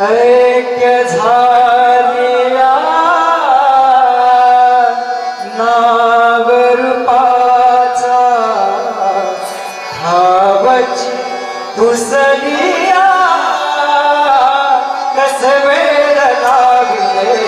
ऐक्य झालिया नाव रूपाचा धावची दुसरिया कस वेळ लागले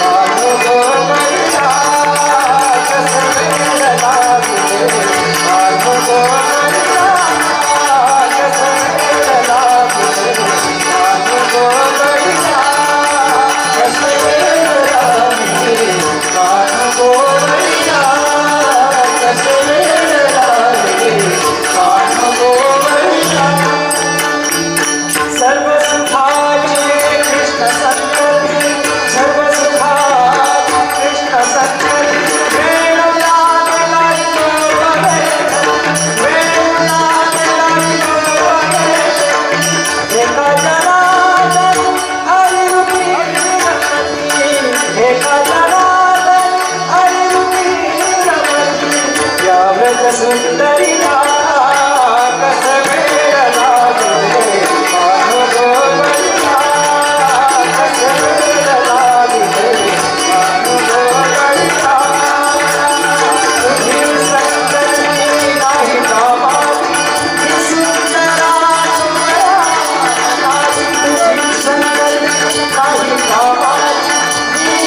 las